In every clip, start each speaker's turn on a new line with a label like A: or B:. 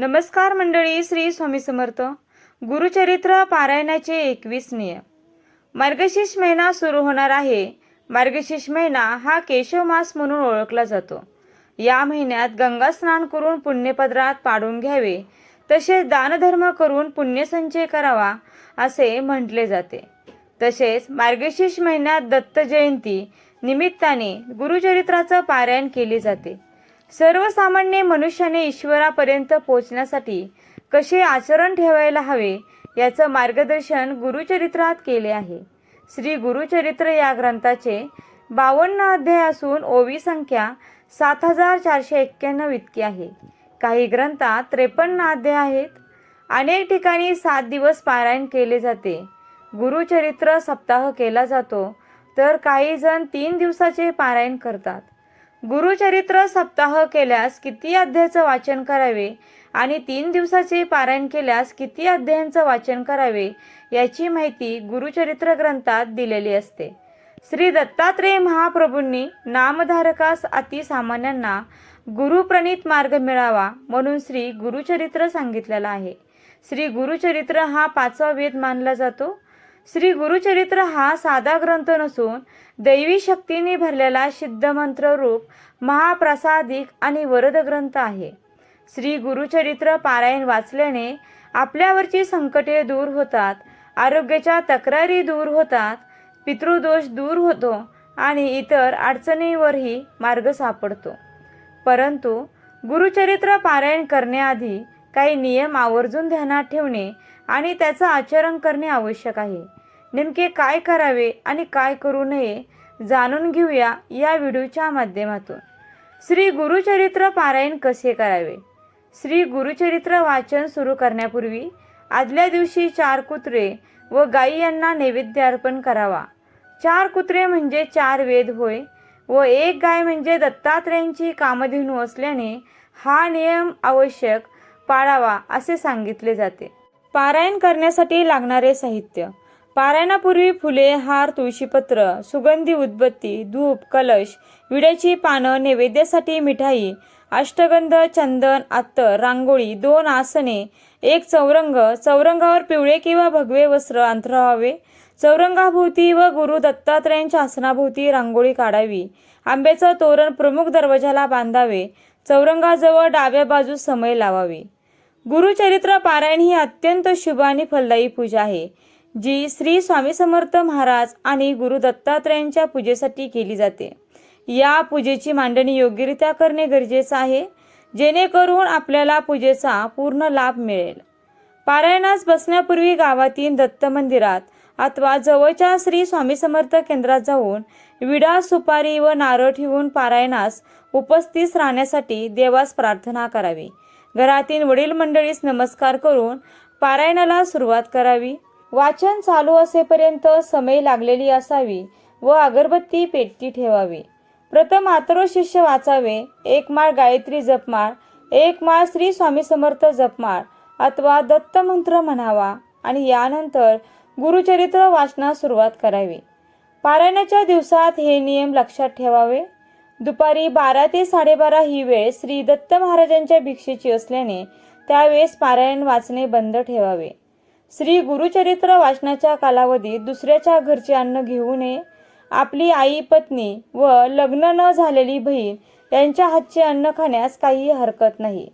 A: नमस्कार मंडळी श्री स्वामी समर्थ. गुरुचरित्र पारायणाचे एकवीस नियम. मार्गशीर्ष महिना सुरू होणार आहे. मार्गशीर्ष महिना हा केशव मास म्हणून ओळखला जातो. या महिन्यात गंगा स्नान करून पुण्यपदरात पाडून घ्यावे. तसेच दानधर्म करून पुण्यसंचय करावा असे म्हटले जाते. तसेच मार्गशीर्ष महिन्यात दत्त जयंती निमित्ताने गुरुचरित्राचं पारायण केले जाते. सर्वसामान्य मनुष्याने ईश्वरापर्यंत पोहोचण्यासाठी कसे आचरण ठेवायला हवे याचं मार्गदर्शन गुरुचरित्रात केले आहे. श्री गुरुचरित्र या ग्रंथाचे बावन्न अध्याय असून ओवी संख्या सात हजार चारशे एक्क्याण्णव इतकी आहे. काही ग्रंथात त्रेपन्न अध्याय आहेत. अनेक ठिकाणी सात दिवस पारायण केले जाते. गुरुचरित्र सप्ताह केला जातो. तर काही जण तीन दिवसाचे पारायण करतात. गुरुचरित्र सप्ताह केल्यास किती अध्यायाचं वाचन करावे आणि तीन दिवसाचे पारायण केल्यास किती अध्यायांचं वाचन करावे याची माहिती गुरुचरित्र ग्रंथात दिलेली असते. श्री दत्तात्रेय महाप्रभूंनी नामधारकास अतिसामान्यांना गुरुप्रणित मार्ग मिळावा म्हणून श्री गुरुचरित्र सांगितलेला आहे. श्री गुरुचरित्र हा पाचवा वेद मानला जातो. श्री गुरुचरित्र हा साधा ग्रंथ नसून दैवी शक्तीने भरलेला सिद्धमंत्र रूप महाप्रसादिक आणि वरद ग्रंथ आहे. श्री गुरुचरित्र पारायण वाचल्याने आपल्यावरची संकटे दूर होतात आरोग्याच्या तक्रारी दूर होतात पितृदोष दूर होतो आणि इतर अडचणींवरही मार्ग सापडतो. परंतु गुरुचरित्र पारायण करण्याआधी काही नियम आवर्जून ध्यानात ठेवणे आणि त्याचं आचरण करणे आवश्यक आहे. नेमके काय करावे आणि काय करू नये जाणून घेऊया या व्हिडिओच्या माध्यमातून. श्री गुरुचरित्र पारायण कसे करावे? श्री गुरुचरित्र वाचन सुरू करण्यापूर्वी आदल्या दिवशी चार कुत्रे व गायी यांना नैवेद्य अर्पण करावा. चार कुत्रे म्हणजे चार वेद होय व एक गाय म्हणजे दत्तात्रेयांची कामधेनू असल्याने हा नियम आवश्यक पाळावा असे सांगितले जाते. पारायण करण्यासाठी लागणारे साहित्य. पारायणापूर्वी फुले हार तुळशीपत्र सुगंधी उदबत्ती धूप कलश विड्याची पानं नैवेद्यासाठी मिठाई अष्टगंध चंदन अत्तर रांगोळी दोन आसने एक चौरंग चौरंगावर पिवळे किंवा भगवे वस्त्र अंतरावे चौरंगाभोवती व गुरु दत्तात्रयांच्या आसनाभोवती रांगोळी काढावी आंब्याचं तोरण प्रमुख दरवाजाला बांधावे चौरंगाजवळ डाव्या बाजूस समय लावावी. गुरुचरित्र पारायण ही अत्यंत शुभ आणि फलदायी पूजा आहे जी श्री स्वामी समर्थ महाराज आणि गुरु दत्तात्रयांच्या पूजेसाठी केली जाते. या पूजेची मांडणी योग्यरित्या करणे गरजेचं आहे जेणेकरून आपल्याला पूजेचा पूर्ण लाभ मिळेल. पारायणास बसण्यापूर्वी गावातील दत्त मंदिरात अथवा जवळच्या श्री स्वामी समर्थ केंद्रात जाऊन विडा सुपारी व नारळ ठेवून पारायणास उपस्थित राहण्यासाठी देवास प्रार्थना करावी. घरातील वडील मंडळीस नमस्कार करून पारायणाला सुरुवात करावी. वाचन चालू असेपर्यंत समय लागलेली असावी व अगरबत्ती पेटती ठेवावी. प्रथम आतरो शिष्य वाचावे. एक माळ गायत्री जपमाळ एक माळ श्री स्वामी समर्थ जपमाळ अथवा दत्त मंत्र म्हणावा आणि यानंतर गुरुचरित्र वाचनास सुरुवात करावी. पारायणाच्या दिवसात हे नियम लक्षात ठेवावे. दुपारी बारा ते साडेबारा ही वेळ श्री दत्त महाराजांच्या भिक्षेची असल्याने त्यावेळेस पारायण वाचणे बंद ठेवावे. श्री गुरुचरित्र वाचनाच्या कालावधीत दुसऱ्याच्या घरचे अन्न घेऊ नये आपली आई पत्नी व लग्न न झालेली बहीण यांच्या हातचे अन्न खाण्यास काही हरकत नाही.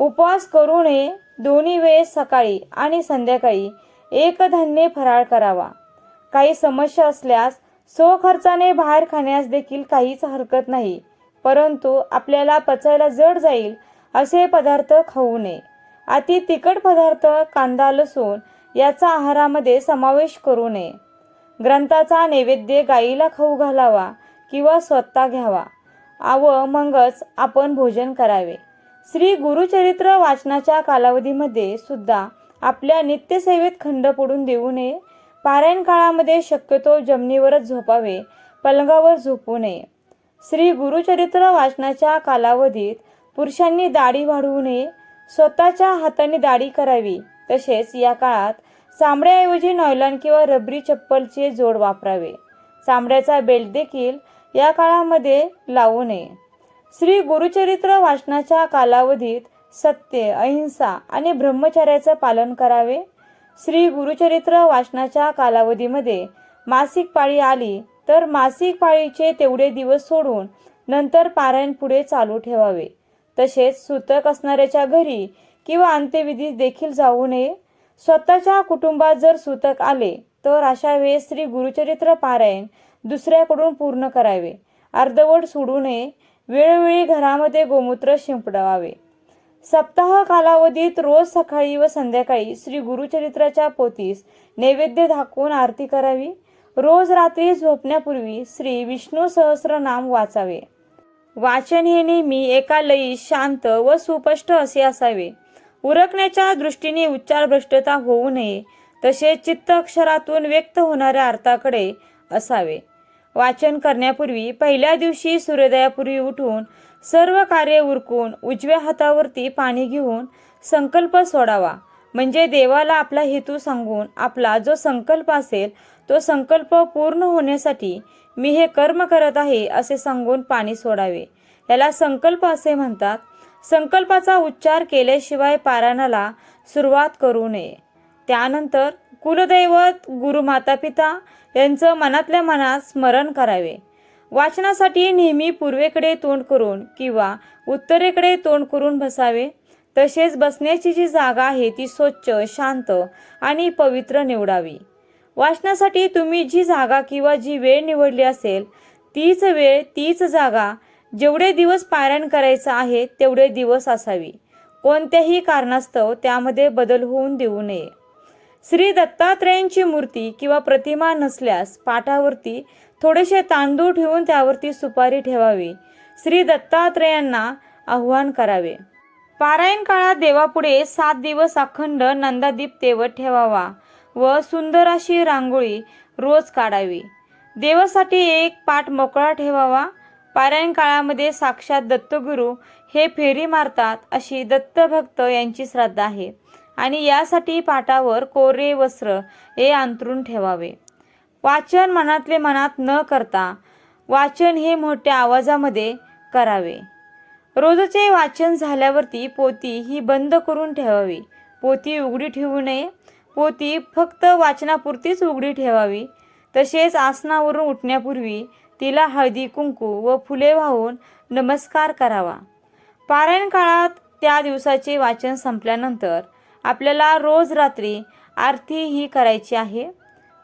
A: उपवास करू नये दोन्ही वेळेस सकाळी आणि संध्याकाळी एक धान्य फराळ करावा. काही समस्या असल्यास स्वखर्चाने बाहेर खाण्यास देखील काहीच हरकत नाही परंतु आपल्याला पचायला जड जाईल असे पदार्थ खाऊ नये. अति तिखट पदार्थ कांदा लसूण याचा आहारामध्ये समावेश करू नये. ग्रंथाचा नैवेद्य गाईला खाऊ घालावा किंवा स्वतः घ्यावा. व मगच आपण भोजन करावे. श्री गुरुचरित्र वाचनाच्या कालावधीमध्ये सुद्धा आपल्या नित्यसेवेत खंड पडून देऊ नये. पारायण काळामध्ये शक्यतो जमिनीवरच झोपावे पलंगावर झोपू नये. श्री गुरुचरित्र वाचनाच्या कालावधीत पुरुषांनी दाढी वाढवू नये स्वतःच्या हाताने दाढी करावी. तसेच या काळात चामड्याऐवजी नॉयलॉन किंवा रबरी चप्पलचे जोड वापरावे. चामड्याचा बेल्ट देखील या काळामध्ये लावू नये. श्री गुरुचरित्र वाचनाच्या कालावधीत सत्य अहिंसा आणि ब्रह्मचर्याचं पालन करावे. श्री गुरुचरित्र वाचनाच्या कालावधीमध्ये मासिक पाळी आली तर मासिक पाळीचे तेवढे दिवस सोडून नंतर पारायण पुढे चालू ठेवावे. तसेच सूतक असणाऱ्याच्या घरी किंवा अंत्यविधी देखील जाऊ नये. स्वतःच्या कुटुंबात जर सूतक आले तर अशा वेळेस श्री गुरुचरित्र पारायण दुसऱ्याकडून पूर्ण करावे. अर्धवट सोडू नये. वेळोवेळी घरामध्ये गोमूत्र शिंपडवावे सप्ताह कालावधीत रोज सकाळी व संध्याकाळी श्री गुरुचरित्राच्या पोतीस नैवेद्य दाखवून आरती करावी. रोज रात्री झोपण्यापूर्वी श्री विष्णू सहस्रनाम वाचावे. वाचन हे नेहमी एका लयी शांत व सुपष्ट असे असावे. उरकण्याच्या दृष्टीने उच्चारभ्रष्टता होऊ नये तसेच चित्त अक्षरातून व्यक्त होणाऱ्या अर्थाकडे असावे. वाचन करण्यापूर्वी पहिल्या दिवशी सूर्योदयापूर्वी उठून सर्व कार्य उरकून उजव्या हातावरती पाणी घेऊन संकल्प सोडावा. म्हणजे देवाला आपला हेतू सांगून आपला जो संकल्प असेल तो संकल्प पूर्ण होण्यासाठी मी हे कर्म करत आहे असे सांगून पाणी सोडावे. याला संकल्प असे म्हणतात संकल्पाचा उच्चार केल्याशिवाय पारायणाला सुरुवात करू नये. त्यानंतर कुलदैवत गुरु माता पिता यांचं मनातल्या मनात स्मरण करावे. वाचनासाठी नेहमी पूर्वेकडे तोंड करून किंवा उत्तरेकडे तोंड करून बसावे. तसेच बसण्याची जी जागा आहे ती स्वच्छ शांत आणि पवित्र निवडावी. वाचनासाठी तुम्ही जी जागा किंवा जी वेळ निवडली असेल तीच वेळ तीच जागा जेवढे दिवस पारायण करायचं आहे तेवढे दिवस असावी. कोणत्याही कारणास्तव त्यामध्ये बदल होऊन देऊ नये. श्री दत्तात्रेयांची मूर्ती किंवा प्रतिमा नसल्यास पाठावरती थोडेसे तांदूळ ठेवून त्यावरती सुपारी ठेवावी. श्री दत्तात्रेयांना आव्हान करावे. पारायण काळात देवापुढे सात दिवस अखंड नंदादीप तेवत ठेवावा व सुंदर अशी रांगोळी रोज काढावी. देवासाठी एक पाठ मोकळा ठेवावा. पारायण काळामध्ये साक्षात दत्तगुरू हे फेरी मारतात अशी दत्तभक्त यांची श्रद्धा आहे आणि यासाठी पाटावर कोरे वस्त्र हे अंतरून ठेवावे. वाचन मनातले मनात न करता वाचन हे मोठ्या आवाजामध्ये करावे. रोजचे वाचन झाल्यावरती पोती ही बंद करून ठेवावी. पोती उघडी ठेवू नये. पोती फक्त वाचनापुरतीच उघडी ठेवावी. तसेच आसनावरून उठण्यापूर्वी तिला हळदी कुंकू व फुले वाहून नमस्कार करावा. पारायण काळात त्या दिवसाचे वाचन संपल्यानंतर आपल्याला रोज रात्री आरती ही करायची आहे.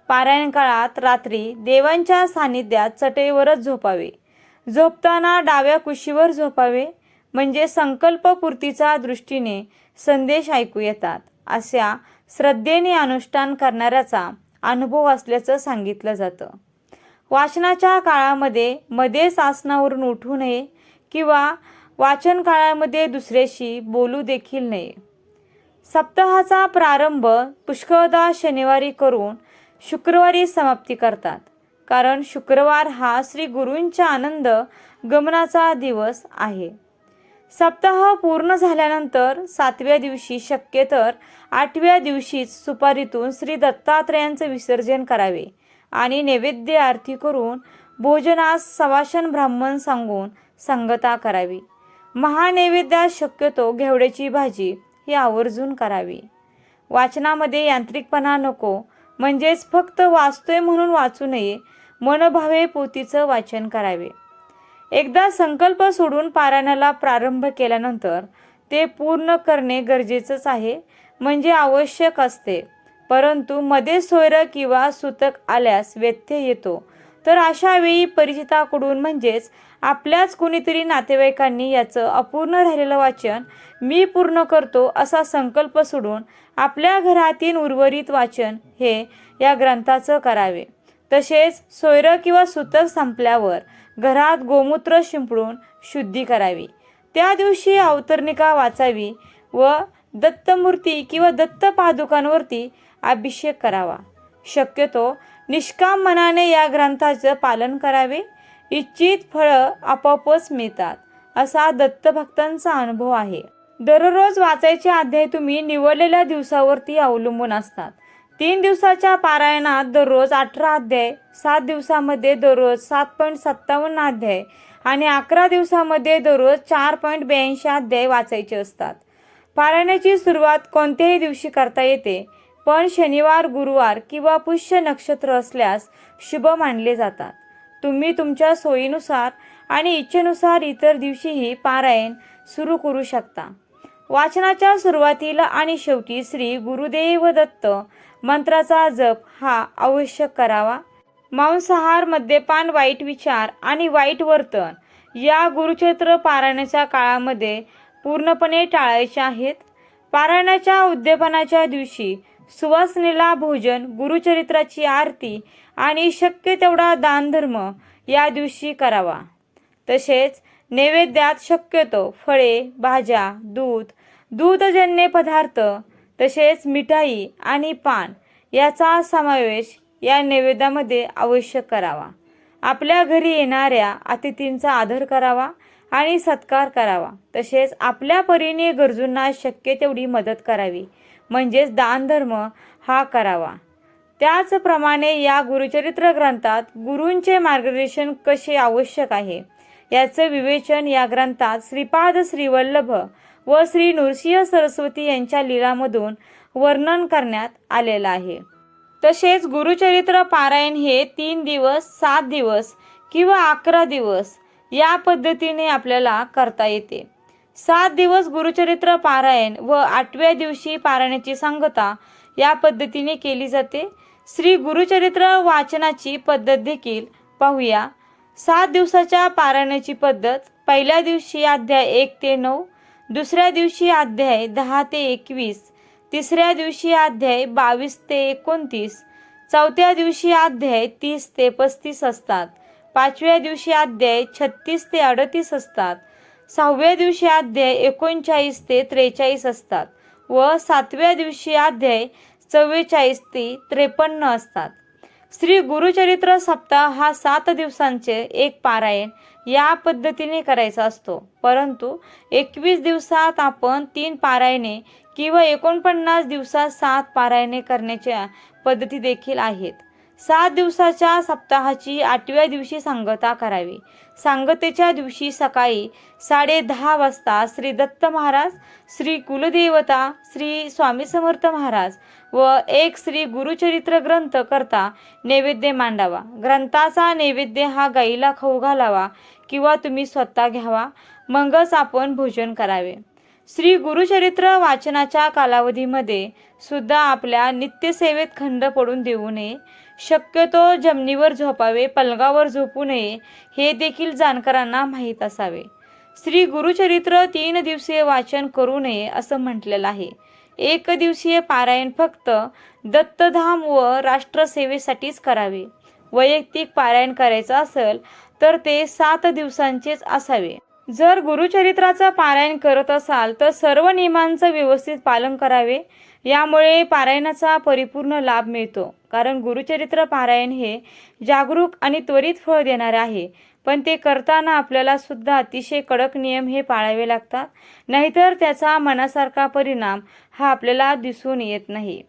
A: पारायण काळात रात्री देवांच्या सानिध्यात चटईवरच झोपावे. झोपताना डाव्या कुशीवर झोपावे म्हणजे संकल्पपूर्तीचा दृष्टीने संदेश ऐकू येतात. अशा श्रद्धेने अनुष्ठान करणाऱ्याचा अनुभव असल्याचं सांगितलं जातं. वाचनाच्या काळामध्ये मध्येच आसनावरून उठू नये किंवा वाचन काळामध्ये दुसऱ्याशी बोलू देखील नये. सप्ताहाचा प्रारंभ पुष्कळदा शनिवारी करून शुक्रवारी समाप्ती करतात. कारण शुक्रवार हा श्री गुरूंच्या आनंद गमनाचा दिवस आहे. सप्ताह पूर्ण झाल्यानंतर सातव्या दिवशी शक्य तर आठव्या दिवशीच सुपारीतून श्री दत्तात्रयांचं विसर्जन करावे आणि नैवेद्य आरती करून भोजनास सवाशन ब्राह्मण सांगून संगता करावी. महानैवेद्यात शक्यतो घेवड्याची भाजी ही आवर्जून करावी. वाचनामध्ये यांत्रिकपणा नको म्हणजेच फक्त वाचतोय म्हणून वाचू नये. मनभावे पोतीचं वाचन करावे. एकदा संकल्प सोडून पारायणाला प्रारंभ केल्यानंतर ते पूर्ण करणे गरजेचंच आहे म्हणजे आवश्यक असते. परंतु मध्ये सोयर किंवा सुतक आल्यास व्यत्यय येतो. तर अशा वेळी परिचिताकडून म्हणजेच आपल्याच कुणीतरी नातेवाईकांनी याचं अपूर्ण राहिलेलं वाचन मी पूर्ण करतो असा संकल्प सोडून आपल्या घरातील उर्वरित वाचन हे या ग्रंथाचं करावे. तसेच सोयरं किंवा सुतक संपल्यावर घरात गोमूत्र शिंपडून शुद्धी करावी. त्या दिवशी अवतरणिका वाचावी व दत्तमूर्ती किंवा दत्त पादुकांवरती अभिषेक करावा. शक्यतो निष्काम मनाने या ग्रंथाचं पालन करावे. इच्छित फळं आपोआपच मिळतात असा दत्तभक्तांचा अनुभव आहे. दररोज वाचायचे अध्याय तुम्ही निवडलेल्या दिवसावरती अवलंबून असतात. तीन दिवसाच्या पारायणात दररोज अठरा अध्याय सात दिवसामध्ये दररोज सात पॉईंट सत्तावन्न अध्याय आणि अकरा दिवसामध्ये दररोज चार पॉईंट ब्याऐंशी अध्याय वाचायचे असतात. पारायणाची सुरुवात कोणत्याही दिवशी करता येते. पण शनिवार गुरुवार किंवा पुष्य नक्षत्र असल्यास शुभ मानले जातात. तुम्ही तुमच्या सोयीनुसार आणि इच्छेनुसार इतर दिवशीही पारायण सुरू करू शकता. वाचनाच्या सुरुवातीला आणि शेवटी श्री गुरुदेव दत्त मंत्राचा जप हा आवश्यक करावा. मांसाहार मद्यपान वाईट विचार आणि वाईट वर्तन या गुरुक्षेत्र पारायणाच्या काळामध्ये पूर्णपणे टाळायचे आहेत. पारायणाच्या उद्यापनाच्या दिवशी सुवासनेला भोजन गुरुचरित्राची आरती आणि शक्य तेवढा दानधर्म या दिवशी करावा. तसेच नैवेद्यात शक्यतो फळे भाज्या दूध दूधजन्य पदार्थ तसेच मिठाई आणि पान याचा समावेश या नैवेद्यामध्ये आवश्यक करावा. आपल्या घरी येणाऱ्या अतिथींचा आदर करावा आणि सत्कार करावा. तसेच आपल्या परीने गरजूंना शक्य तेवढी मदत करावी. म्हणजेच दानधर्म हा करावा. त्याचप्रमाणे या गुरुचरित्र ग्रंथात गुरूंचे मार्गदर्शन कसे आवश्यक आहे याचे विवेचन या ग्रंथात श्रीपाद श्रीवल्लभ व श्री नृसिंह सरस्वती यांच्या लीलामधून वर्णन करण्यात आलेलं आहे. तसेच गुरुचरित्र पारायण हे तीन दिवस सात दिवस किंवा अकरा दिवस या पद्धतीने आपल्याला करता येते. सात दिवस गुरुचरित्र पारायण व आठव्या दिवशी पारायणाची सांगता या पद्धतीने केली जाते. श्री गुरुचरित्र वाचनाची पद्धत देखील पाहूया. सात दिवसाच्या पारायणाची पद्धत पहिल्या दिवशी अध्याय एक ते नऊ दुसऱ्या दिवशी अध्याय दहा ते एकवीस तिसऱ्या दिवशी अध्याय बावीस ते एकोणतीस चौथ्या दिवशी अध्याय तीस ते पस्तीस असतात. पाचव्या दिवशी अध्याय छत्तीस ते अडतीस असतात. सहाव्या दिवशी अध्याय एकोणचाळीस ते त्रेचाळीस असतात व सातव्या दिवशी अध्याय चव्वेचाळीस ते त्रेपन्न असतात. श्री गुरुचरित्र सप्ताह हा सात दिवसांचे एक पारायण या पद्धतीने करायचा असतो. परंतु एकवीस दिवसात आपण तीन पारायणे किंवा एकोणपन्नास दिवसात सात पारायणे करण्याच्या पद्धती देखील आहेत. सात दिवसाच्या सप्ताहाची आठव्या दिवशी सांगता करावी. सांगतेच्या दिवशी सकाळी साडे दहा वाजता श्री दत्त महाराज श्री कुलदेवता श्री स्वामी समर्थ महाराज व एक श्री गुरुचरित्र ग्रंथ करता नैवेद्य मांडावा. ग्रंथाचा नैवेद्य हा गाईला खाऊ घालावा किंवा तुम्ही स्वतः घ्यावा मगच आपण भोजन करावे. श्री गुरुचरित्र वाचनाच्या कालावधीमध्ये सुद्धा आपल्या नित्यसेवेत खंड पडून देऊ नये. शक्यतो जमिनीवर झोपावे पलंगावर झोपू नये हे देखील जाणकारांना माहीत असावे. श्री गुरुचरित्र तीन दिवसीय वाचन करू नये असं म्हटलेलं आहे. एक दिवसीय पारायण फक्त दत्तधाम व राष्ट्रसेवेसाठीच करावे. वैयक्तिक पारायण करायचं असेल तर ते सात दिवसांचेच असावे. जर गुरुचरित्राचं पारायण करत असाल तर सर्व नियमांचं व्यवस्थित पालन करावे. यामुळे पारायणाचा परिपूर्ण लाभ मिळतो. कारण गुरुचरित्र पारायण हे जागरूक आणि त्वरित फळ देणारे आहे. पण ते करताना आपल्याला सुद्धा अतिशय कडक नियम हे पाळावे लागतात. नाहीतर त्याचा मनासारखा परिणाम हा आपल्याला दिसून येत नाही.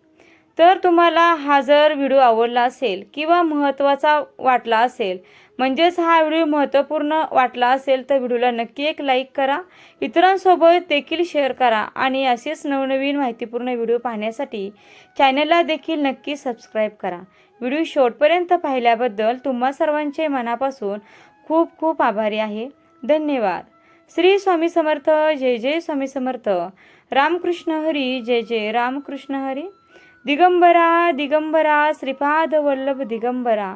A: तर तुम्हाला हा जर व्हिडिओ आवडला असेल किंवा महत्त्वाचा वाटला असेल म्हणजेच हा व्हिडिओ महत्त्वपूर्ण वाटला असेल तर व्हिडिओला नक्की एक लाईक करा. इतरांसोबत देखील शेअर करा आणि असेच नवनवीन माहितीपूर्ण व्हिडिओ पाहण्यासाठी चॅनलला देखील नक्की सबस्क्राईब करा. व्हिडिओ शेवटपर्यंत पाहिल्याबद्दल तुम्हा सर्वांचे मनापासून खूप खूप आभारी आहे. धन्यवाद. श्री स्वामी समर्थ जय जय स्वामी समर्थ. रामकृष्ण हरी जय जय रामकृष्ण हरी. दिगंबरा दिगंबरा श्रीपाद वल्लभ दिगंबरा.